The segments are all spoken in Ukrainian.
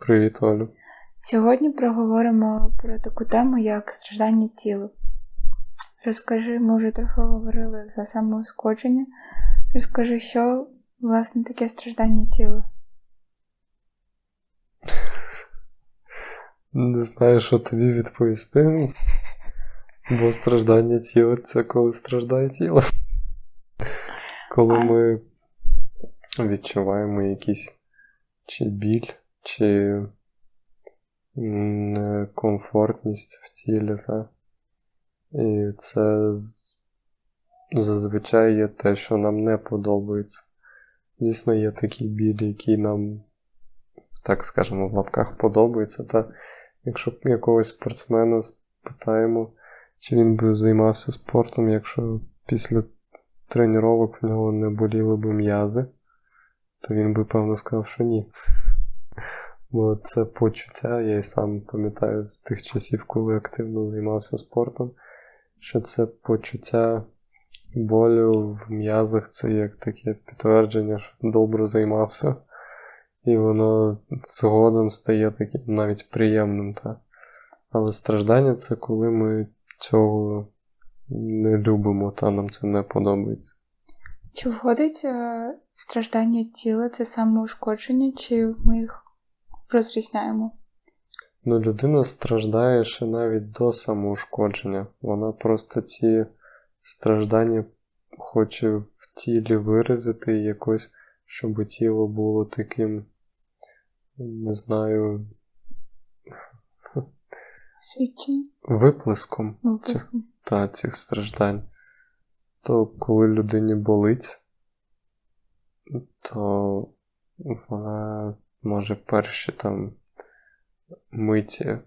Привіт, Олю. Сьогодні проговоримо про таку тему, як страждання тіла. Розкажи, ми вже трохи говорили за самоускодження. Розкажи, що власне таке страждання тіла. Не знаю, що тобі відповісти. Бо страждання тіла це коли страждає тіло. Коли ми відчуваємо якийсь чи біль, чи некомфортність в тілі. Та? І це зазвичай є те, що нам не подобається. Звісно, є такі білі, які нам, так скажемо, в лапках подобаються. Та якщо якогось спортсмена спитаємо, чи він би займався спортом, якщо після тренувань в нього не боліли б м'язи, то він би певно сказав, що ні. Бо це почуття, я і сам пам'ятаю з тих часів, коли активно займався спортом, що це почуття болю в м'язах це як таке підтвердження, що добре займався. І воно згодом стає таким навіть приємним. Та? Але страждання це коли ми цього не любимо, та нам це не подобається. Чи входить е, страждання тіла це самоушкодження, чи ми їх розрізняємо? Ну, людина страждає ще навіть до самоушкодження. Вона просто ці страждання хоче в тілі виразити якось, щоб тіло було таким, не знаю, Свідчення? виплеском Виплеском. та цих страждань. То коли людині болить, то вона може перші там миті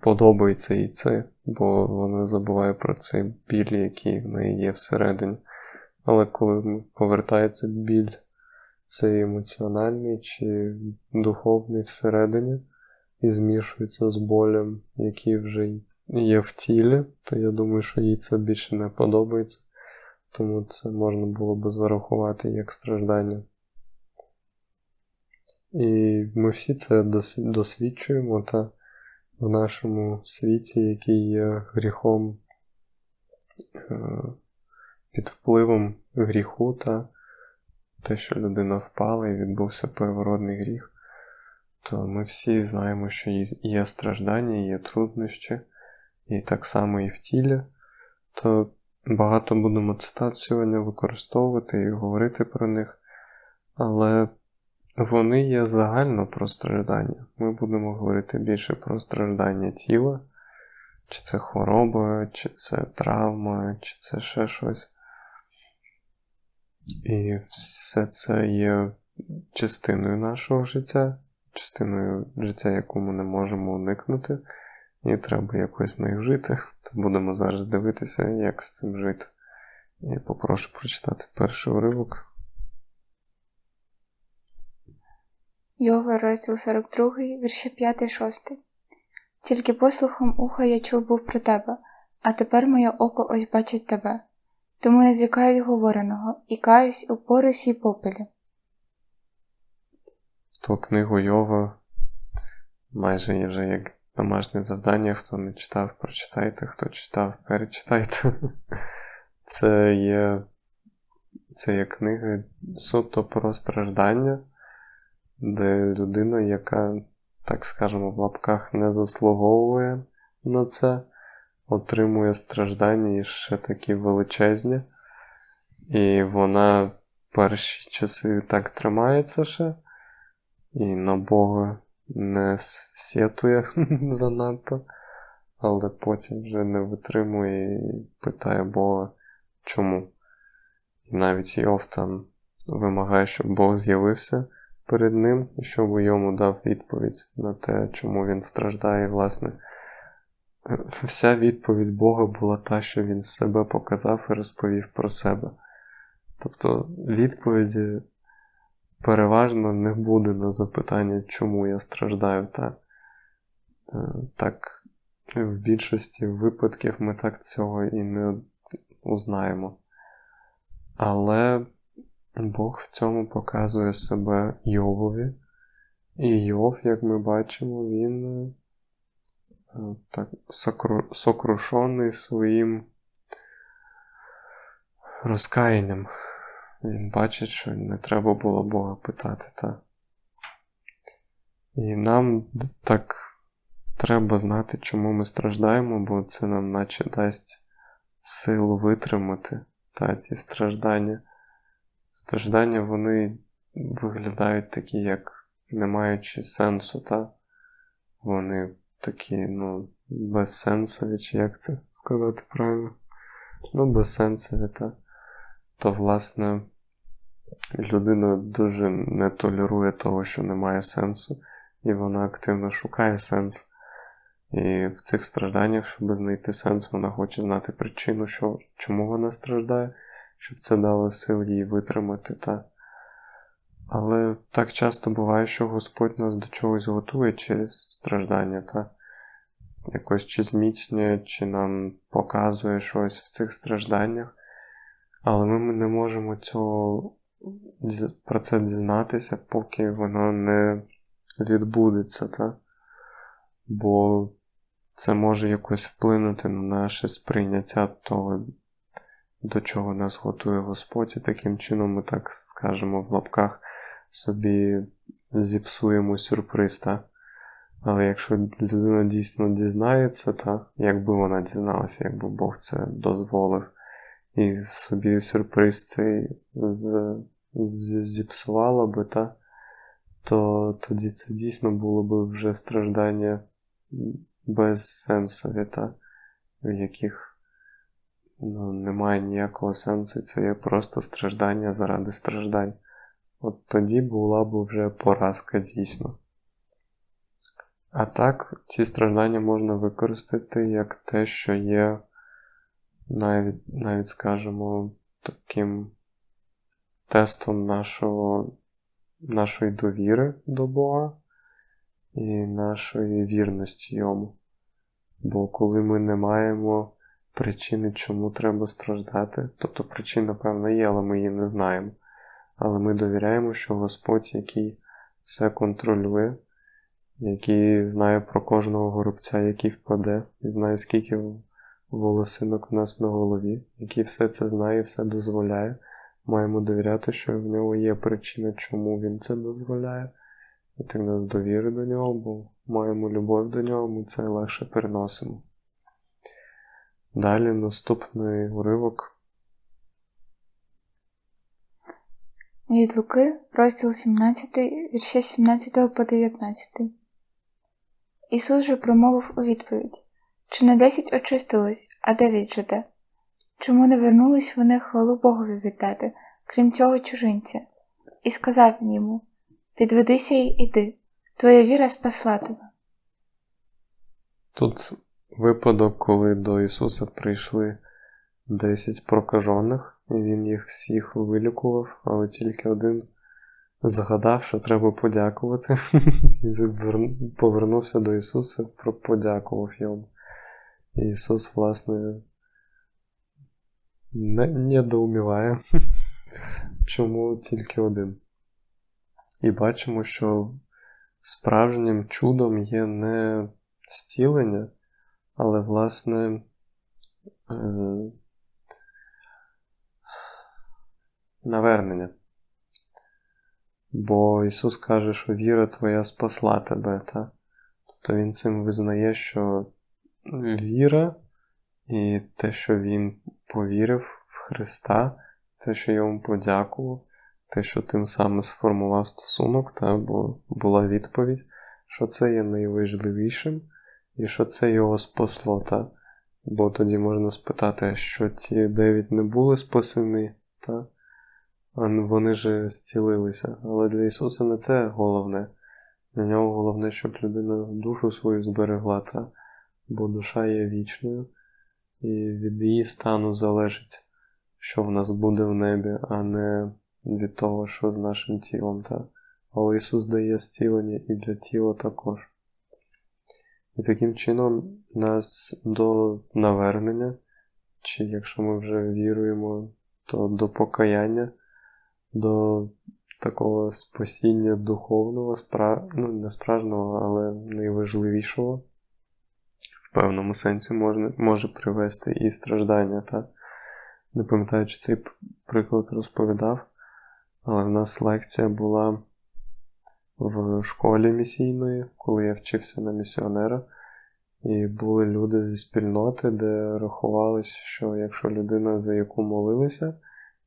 подобається їй це, бо вона забуває про цей біль, який в неї є всередині. Але коли повертається біль, цей емоціональний чи духовний всередині, і змішується з болем, який вже є в тілі, то я думаю, що їй це більше не подобається. Тому це можна було би зарахувати як страждання. І ми всі це досвідчуємо та в нашому світі, який є гріхом під впливом гріху та те, що людина впала і відбувся первородний гріх, то ми всі знаємо, що є страждання, є труднощі, і так само і в тілі. То багато будемо цитат сьогодні використовувати і говорити про них, але вони є загально про страждання. Ми будемо говорити більше про страждання тіла, чи це хвороба, чи це травма, чи це ще щось. І все це є частиною нашого життя, частиною життя, яку ми не можемо уникнути, і треба якось з нею жити. То будемо зараз дивитися, як з цим жити. І попрошу прочитати перший уривок. Йова, розділ 42, вірші 5-6. Тільки послухом уха я чув був про тебе, а тепер моє око ось бачить тебе. Тому я зрікаю говореного і каюсь у порисі попелі. То книгу Йова майже вже як домашнє завдання. Хто не читав, прочитайте, хто читав, перечитайте. Це є, Це є книга суто про страждання де людина, яка, так скажемо, в лапках не заслуговує на це, отримує страждання і ще такі величезні. І вона перші часи так тримається ще, і на Бога не сєтує занадто, але потім вже не витримує і питає Бога, чому. І навіть Йов там вимагає, щоб Бог з'явився перед ним, і щоб йому дав відповідь на те, чому він страждає. Власне, вся відповідь Бога була та, що він себе показав і розповів про себе. Тобто відповіді переважно не буде на запитання, чому я страждаю. Та, е, так, в більшості випадків ми так цього і не узнаємо. Але Бог в цьому показує себе Йовові. І Йов, як ми бачимо, він е, так сокру, сокрушений своїм розкаянням. Він бачить, що не треба було Бога питати. Та? І нам так треба знати, чому ми страждаємо, бо це нам наче дасть силу витримати та, ці страждання. Страждання вони виглядають такі, як не маючи сенсу, та? Вони такі, ну, безсенсові, чи як це сказати правильно? Ну, безсенсові, та. То, власне, людина дуже не толерує того, що немає сенсу, і вона активно шукає сенс. І в цих стражданнях, щоб знайти сенс, вона хоче знати причину, що, чому вона страждає, щоб це дало сил їй витримати. Та... Але так часто буває, що Господь нас до чогось готує через страждання, та якось чи зміцнює, чи нам показує щось в цих стражданнях. Але ми не можемо цього про це дізнатися, поки воно не відбудеться, та? бо це може якось вплинути на наше сприйняття того, до чого нас готує Господь, і таким чином ми, так скажемо, в лапках собі зіпсуємо сюрприз. Та? Але якщо людина дійсно дізнається, та, якби вона дізналася, якби Бог це дозволив, і собі сюрприз цей з, з, зіпсувала би, та, то тоді це дійсно було б вже страждання безсенсові, та, в яких ну, немає ніякого сенсу, це є просто страждання заради страждань. От тоді була б вже поразка дійсно. А так, ці страждання можна використати як те, що є навіть, навіть скажімо, таким тестом нашого, нашої довіри до Бога і нашої вірності йому. Бо коли ми не маємо причини, чому треба страждати, тобто причина, певна, є, але ми її не знаємо. Але ми довіряємо, що Господь, який все контролює, який знає про кожного горобця, який впаде, і знає, скільки волосинок у нас на голові, який все це знає і все дозволяє, маємо довіряти, що в нього є причина, чому він це дозволяє. І так нас довіри до нього, бо маємо любов до нього, ми це легше переносимо. Далі наступний уривок. Від Луки, розділ 17, вірші 17 по 19. Ісус же промовив у відповідь Чи не десять очистилось, а дев'ять жиде? Чому не вернулись вони хвалу Богові віддати, крім цього чужинця? І сказав він йому Підведися й іди, твоя віра спасла тебе. Тут випадок, коли до Ісуса прийшли 10 прокажених, і Він їх всіх вилікував, але тільки один згадав, що треба подякувати, і повернувся до Ісуса, подякував йому. І Ісус, власне, не недоуміває, чому тільки один. І бачимо, що справжнім чудом є не зцілення, але, власне, е, навернення. Бо Ісус каже, що віра Твоя спасла тебе. Та? Тобто Він цим визнає, що віра і те, що Він повірив в Христа, те, що йому подякував, те, що тим самим сформував стосунок, та, бо була відповідь, що це є найважливішим, і що це його спасло. Та? Бо тоді можна спитати, що ці дев'ять не були спасені, та? а вони же зцілилися. Але для Ісуса не це головне. Для нього головне, щоб людина душу свою зберегла, та, бо душа є вічною, і від її стану залежить, що в нас буде в небі, а не від того, що з нашим тілом. Та. Але Ісус дає зцілення і для тіла також. І таким чином нас до навернення, чи якщо ми вже віруємо, то до покаяння, до такого спасіння духовного, спра... ну, не справжнього, але найважливішого, в певному сенсі можна, може привести і страждання. Та? Не пам'ятаю, чи цей приклад розповідав, але в нас лекція була в школі місійної, коли я вчився на місіонера. І були люди зі спільноти, де рахувалось, що якщо людина, за яку молилися,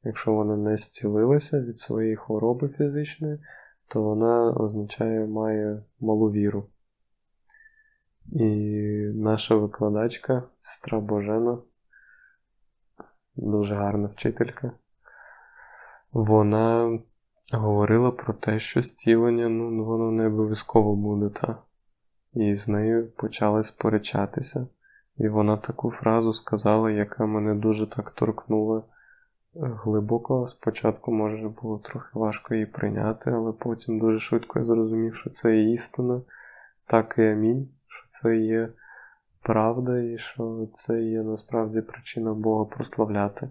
якщо вона не зцілилася від своєї хвороби фізичної, то вона означає має малу віру. І наша викладачка, сестра Божена, дуже гарна вчителька, вона говорила про те, що зцілення ну, воно не обов'язково буде, та. І з нею почали сперечатися. І вона таку фразу сказала, яка мене дуже так торкнула глибоко. Спочатку, може, було трохи важко її прийняти, але потім дуже швидко я зрозумів, що це є істина, так і амінь, що це є правда, і що це є насправді причина Бога прославляти.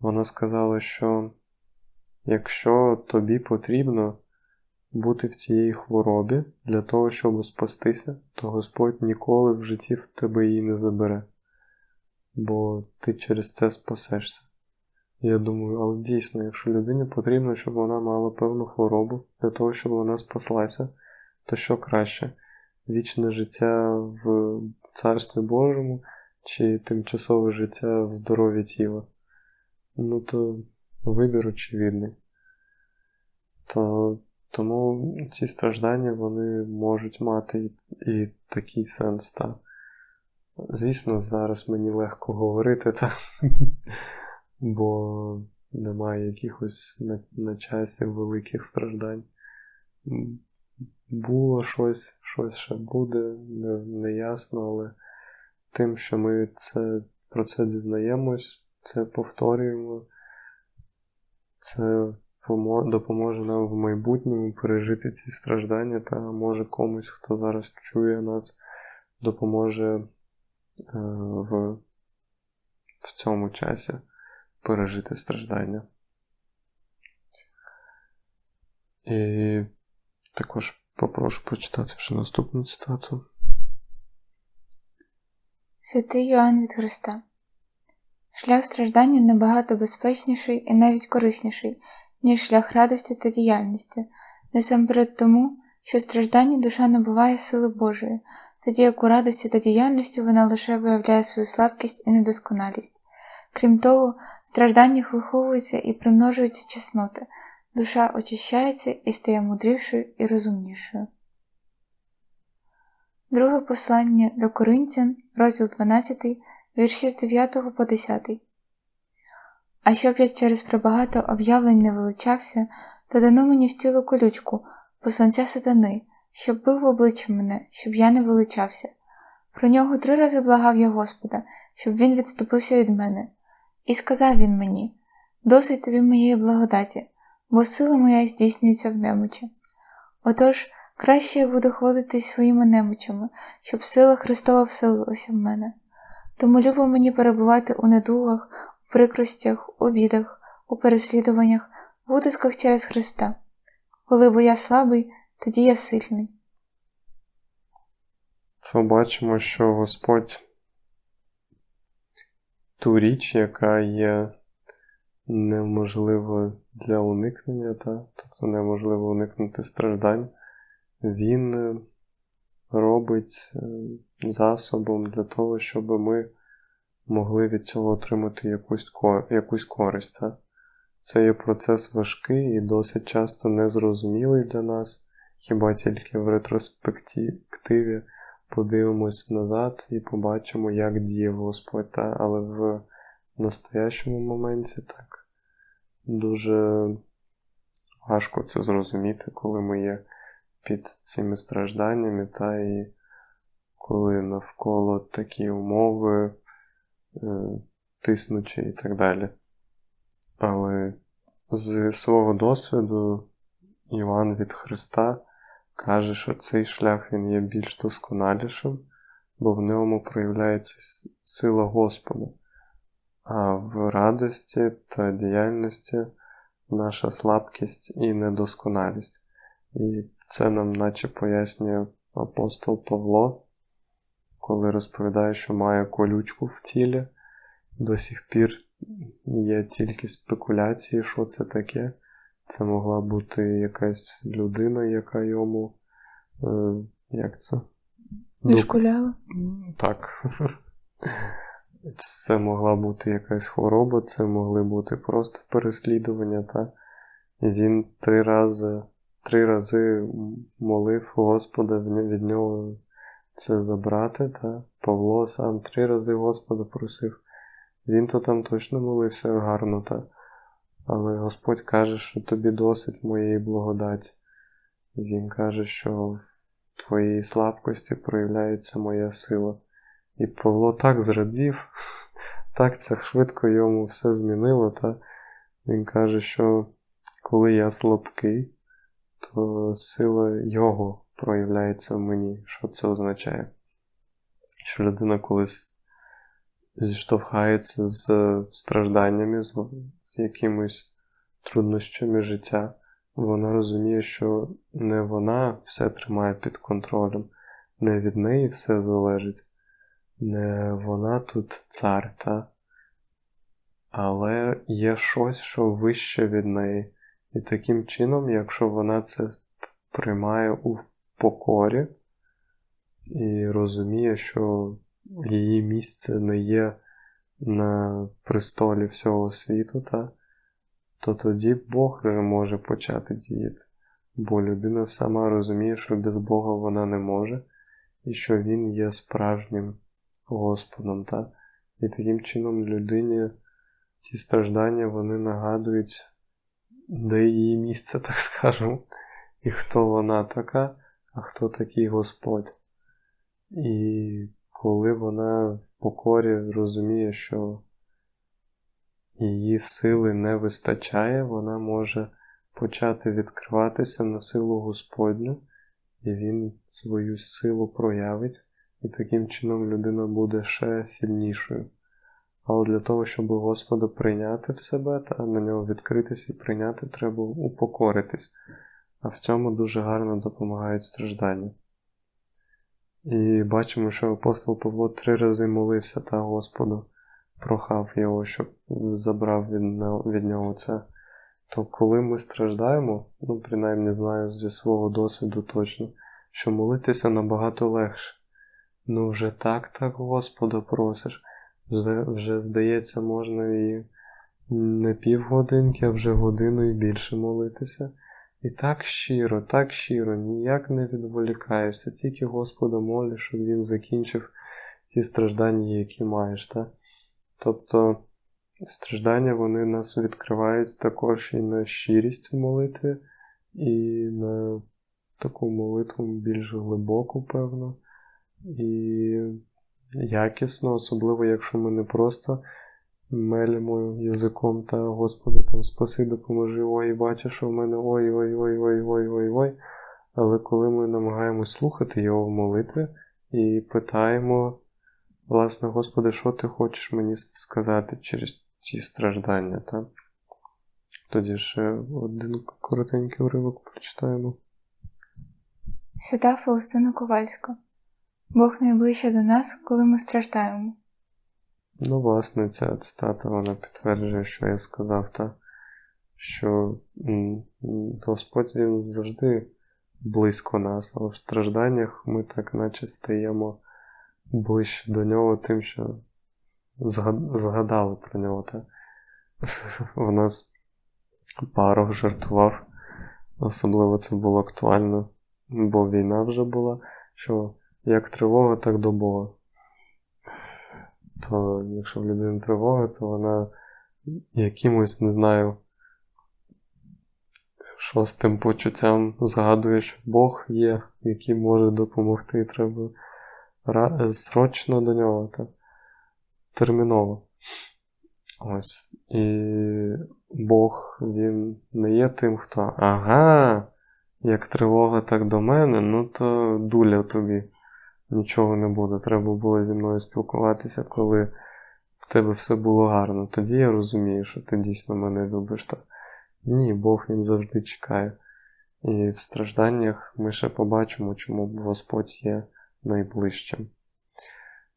Вона сказала, що якщо тобі потрібно бути в цій хворобі для того, щоб спастися, то Господь ніколи в житті в тебе її не забере, бо ти через це спасешся. Я думаю, але дійсно, якщо людині потрібно, щоб вона мала певну хворобу для того, щоб вона спаслася, то що краще? Вічне життя в Царстві Божому чи тимчасове життя в здоров'ї тіла? Ну то вибір очевидний. То тому ці страждання вони можуть мати і, і такий сенс. Та. Звісно, зараз мені легко говорити, та, бо немає якихось на, на часі великих страждань. Було щось, щось ще буде, не, не але тим, що ми це, про це дізнаємось, це повторюємо, це допоможе нам в майбутньому пережити ці страждання, та може комусь, хто зараз чує нас, допоможе е, в, в цьому часі пережити страждання. І також попрошу прочитати ще наступну цитату. Святий Йоанн від Христа. Шлях страждання набагато безпечніший і навіть корисніший, ніж шлях радості та діяльності, насамперед тому, що в стражданні душа набуває сили Божої, тоді як у радості та діяльності вона лише виявляє свою слабкість і недосконалість. Крім того, в стражданнях виховуються і примножуються чесноти, душа очищається і стає мудрішою і розумнішою. Друге послання до Коринтян, розділ 12, вірші з 9 по 10. А щоб я через прибагато об'явлень не величався, то дано мені в тіло колючку, посланця сатани, щоб бив в обличчя мене, щоб я не величався. Про нього три рази благав я Господа, щоб він відступився від мене. І сказав він мені досить тобі моєї благодаті, бо сила моя здійснюється в немочі. Отож, краще я буду хвалитись своїми немочами, щоб сила Христова вселилася в мене. Тому любо мені перебувати у недугах, прикростях, у бідах, у переслідуваннях, в утисках через Христа. Коли бо я слабий, тоді я сильний. Це бачимо, що Господь ту річ, яка є неможливо для уникнення, та? тобто неможливо уникнути страждань, Він робить е, засобом для того, щоб ми могли від цього отримати якусь користь. Та? Це є процес важкий і досить часто незрозумілий для нас, хіба тільки в ретроспективі подивимось назад і побачимо, як діє Господь, та? але в настоящому моменті так дуже важко це зрозуміти, коли ми є під цими стражданнями, та і коли навколо такі умови тиснучі і так далі. Але з свого досвіду Іван від Христа каже, що цей шлях він є більш досконалішим, бо в ньому проявляється сила Господа. А в радості та діяльності наша слабкість і недосконалість. І це нам наче пояснює апостол Павло, коли розповідає, що має колючку в тілі. До сих пір є тільки спекуляції, що це таке. Це могла бути якась людина, яка йому. Е, як це? Дуп- так. Це могла бути якась хвороба, це могли бути просто переслідування, та? І він три рази, три рази молив Господа від нього це забрати, та? Павло сам три рази Господа просив. Він то там точно молився гарно, та? Але Господь каже, що тобі досить моєї благодаті. Він каже, що в твоїй слабкості проявляється моя сила. І Павло так зрадів, так це швидко йому все змінило. Та? Він каже, що коли я слабкий, то сила Його проявляється в мені. Що це означає? Що людина колись зіштовхається з стражданнями, з, з якимись труднощами життя, вона розуміє, що не вона все тримає під контролем, не від неї все залежить, не вона тут цар, та? але є щось, що вище від неї. І таким чином, якщо вона це приймає у покорі і розуміє, що її місце не є на престолі всього світу, та, то тоді Бог вже може почати діяти. Бо людина сама розуміє, що без Бога вона не може, і що Він є справжнім Господом. Та? І таким чином людині ці страждання вони нагадують, де її місце, так скажемо, і хто вона така, а хто такий Господь. І коли вона в покорі розуміє, що її сили не вистачає, вона може почати відкриватися на силу Господню, і він свою силу проявить, і таким чином людина буде ще сильнішою. Але для того, щоб Господа прийняти в себе та на нього відкритися і прийняти, треба упокоритись. А в цьому дуже гарно допомагають страждання. І бачимо, що апостол Павло три рази молився та Господу, прохав його, щоб забрав від, нього це. То коли ми страждаємо, ну, принаймні знаю зі свого досвіду точно, що молитися набагато легше. Ну, вже так, так Господа просиш. Вже, вже здається, можна і не півгодинки, а вже годину і більше молитися. І так щиро, так щиро, ніяк не відволікаєшся, тільки Господа молиш, щоб Він закінчив ті страждання, які маєш. Та? Тобто страждання вони нас відкривають також і на щирість в молитві, і на таку молитву більш глибоку, певно, і якісно, особливо, якщо ми не просто мелимо язиком та Господи, там спаси, допоможи, ой, бачиш, що в мене ой-ой-ой-ой-ой-ой-ой. Але коли ми намагаємось слухати його в молитві і питаємо, власне, Господи, що ти хочеш мені сказати через ці страждання, так? Тоді ще один коротенький уривок прочитаємо. Свята Фаустина Ковальська. Бог найближче до нас, коли ми страждаємо. Ну, власне, ця цитата вона підтверджує, що я сказав, та, що Господь Він завжди близько нас, але в стражданнях ми так наче стаємо ближче до нього, тим, що згадали про нього. Та. У нас парох жартував, особливо це було актуально, бо війна вже була, що як тривога, так до Бога то якщо в людини тривога, то вона якимось, не знаю, шостим почуттям згадує, що Бог є, який може допомогти, треба срочно до нього. Та? Терміново. Ось. І Бог, він не є тим, хто. Ага, як тривога, так до мене, ну то дуля тобі. Нічого не буде. Треба було зі мною спілкуватися, коли в тебе все було гарно. Тоді я розумію, що ти дійсно мене любиш. Та ні, Бог він завжди чекає. І в стражданнях ми ще побачимо, чому Господь є найближчим.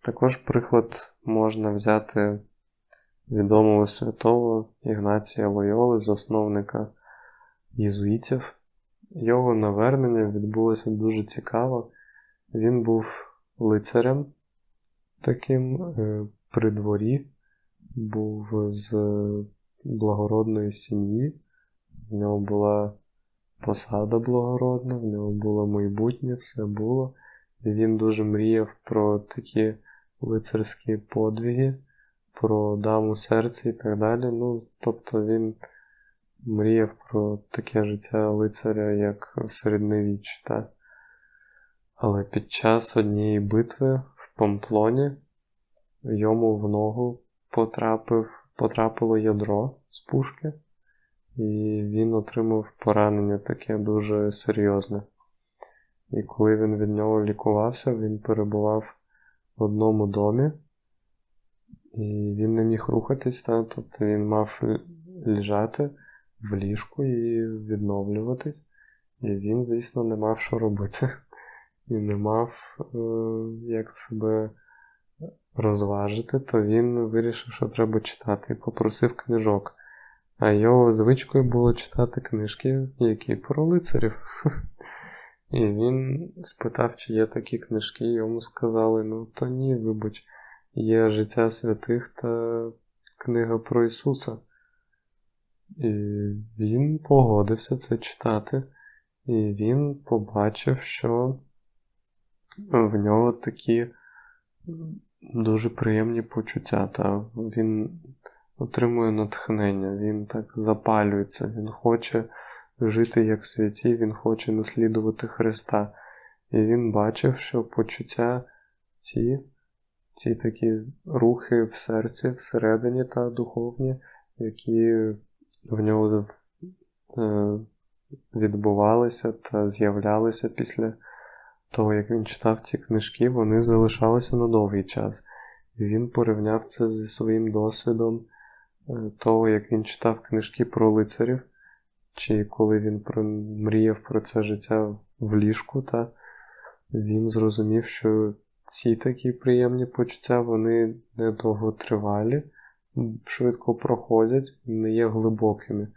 Також приклад можна взяти відомого святого Ігнація Лойоли, засновника єзуїтів. Його навернення відбулося дуже цікаво. Він був лицарем таким е, при дворі, був з благородної сім'ї, в нього була посада благородна, в нього було майбутнє, все було. І він дуже мріяв про такі лицарські подвиги, про даму серця і так далі. Ну, тобто він мріяв про таке життя лицаря, як. Та? Але під час однієї битви в Памплоні йому в ногу потрапив, потрапило ядро з пушки, і він отримав поранення таке дуже серйозне. І коли він від нього лікувався, він перебував в одному домі, і він не міг рухатись, та, тобто він мав лежати в ліжку і відновлюватись, і він, звісно, не мав що робити, і не мав е, як себе розважити, то він вирішив, що треба читати, і попросив книжок. А його звичкою було читати книжки, які про лицарів. І він спитав, чи є такі книжки, і йому сказали: ну, то ні, вибач, є життя святих та книга про Ісуса. І він погодився це читати, і він побачив, що в нього такі дуже приємні почуття. Та він отримує натхнення, він так запалюється, він хоче жити як святі, він хоче наслідувати Христа. І він бачив, що почуття ці, ці такі рухи в серці, всередині та духовні, які в нього е, відбувалися та з'являлися після того, як він читав ці книжки, вони залишалися на довгий час. Він порівняв це зі своїм досвідом е, того, як він читав книжки про лицарів, чи коли він мріяв про це життя в ліжку, та він зрозумів, що ці такі приємні почуття вони недовго тривалі, швидко проходять, не є глибокими.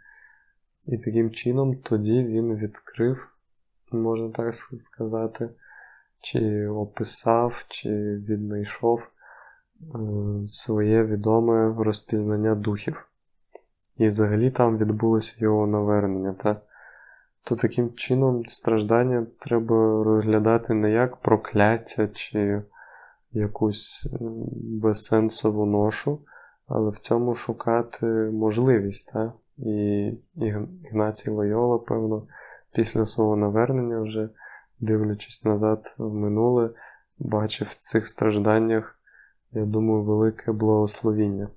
І таким чином тоді він відкрив, можна так сказати, чи описав, чи віднайшов своє відоме розпізнання духів. І взагалі там відбулося його навернення. Та? То таким чином страждання треба розглядати не як прокляття чи якусь безсенсову ношу, але в цьому шукати можливість. Та? І Ігнацій Лойола, певно, після свого навернення, вже дивлячись назад в минуле, бачив в цих стражданнях, я думаю, велике благословіння.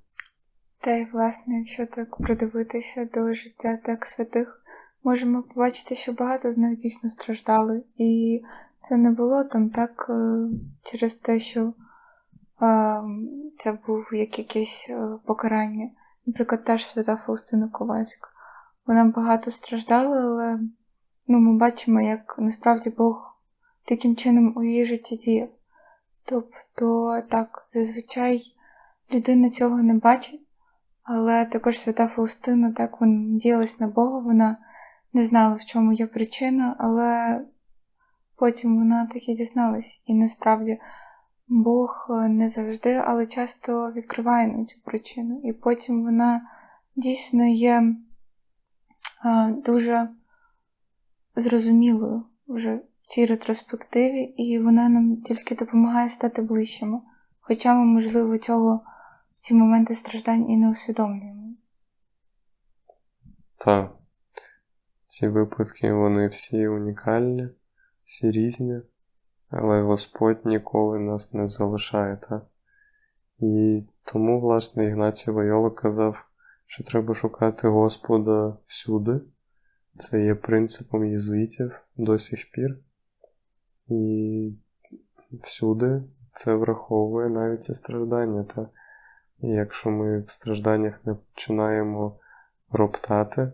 Та й, власне, якщо так придивитися до життя так святих, можемо побачити, що багато з них дійсно страждали. І це не було там так через те, що а, це був як якесь покарання. Наприклад, та ж свята Фаустина Ковальська. Вона багато страждала, але ну, ми бачимо, як насправді Бог таким чином у її житті діяв. Тобто, так, зазвичай людина цього не бачить, але також свята Фаустина так вона надіялась на Бога, вона не знала, в чому є причина, але потім вона так і дізналась. І насправді Бог не завжди, але часто відкриває нам цю причину. І потім вона дійсно є дуже зрозумілою вже в цій ретроспективі, і вона нам тільки допомагає стати ближчими. Хоча ми, можливо, цього в ці моменти страждань і не усвідомлюємо. Так. ці випадки вони всі унікальні, всі різні, але Господь ніколи нас не залишає. Та? І тому, власне, Ігнацій Лойола казав, що треба шукати Господа всюди. Це є принципом єзуїтів до сих пір. І всюди це враховує навіть і страждання. Та? Якщо ми в стражданнях не починаємо роптати,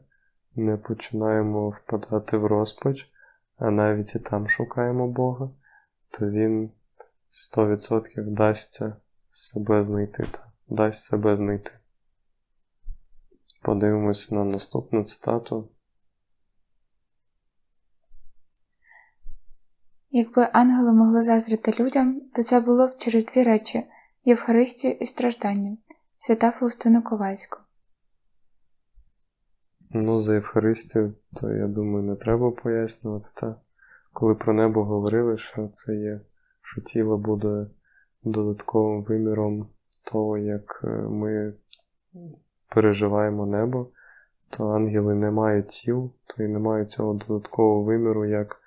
не починаємо впадати в розпач, а навіть і там шукаємо Бога, то Він 100% дасться себе знайти та дасть себе знайти. Подивимось на наступну цитату. Якби ангели могли заздрити людям, то це було б через дві речі Євхаристію і страждання. Свята Фаустина Ковальська. Ну, за Євхаристію, то я думаю, не треба пояснювати. Та? Коли про небо говорили, що це є, що тіло буде додатковим виміром того, як е, ми переживаємо небо, то ангели не мають тіл, то і не мають цього додаткового виміру, як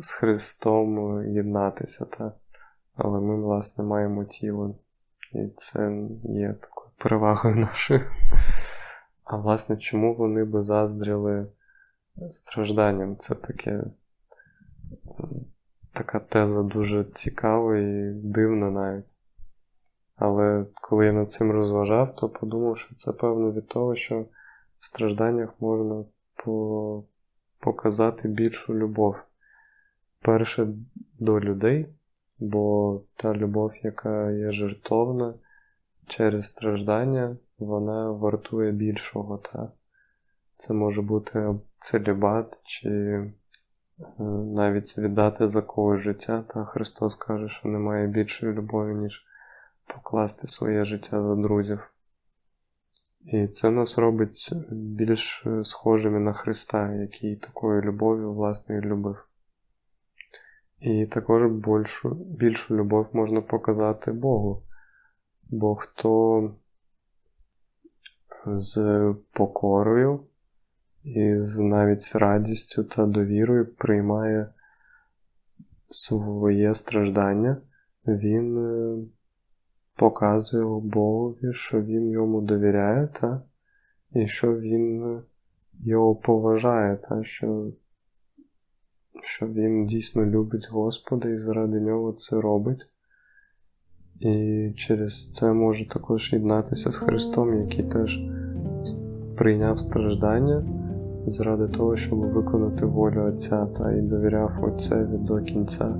з Христом єднатися. Та? Але ми, власне, маємо тіло. І це є такою перевагою нашою. А власне, чому вони би заздріли стражданням? Це таке, така теза дуже цікава і дивна навіть. Але коли я над цим розважав, то подумав, що це певно від того, що в стражданнях можна по- показати більшу любов. Перше до людей, бо та любов, яка є жертовна через страждання, вона вартує більшого. Та? Це може бути целібат, чи е, навіть віддати за когось життя. Та Христос каже, що немає більшої любові, ніж покласти своє життя за друзів. І це нас робить більш схожими на Христа, який такою любов'ю, власне, любив. І також більшу, більшу любов можна показати Богу. Бо хто з покорою і з навіть радістю та довірою приймає своє страждання, він е, показує Богові, що він йому довіряє, та, і що він його поважає, та, що, що він дійсно любить Господа і заради нього це робить. І через це може також єднатися з Христом, який теж прийняв страждання заради того, щоб виконати волю Отця та і довіряв Отцеві до кінця.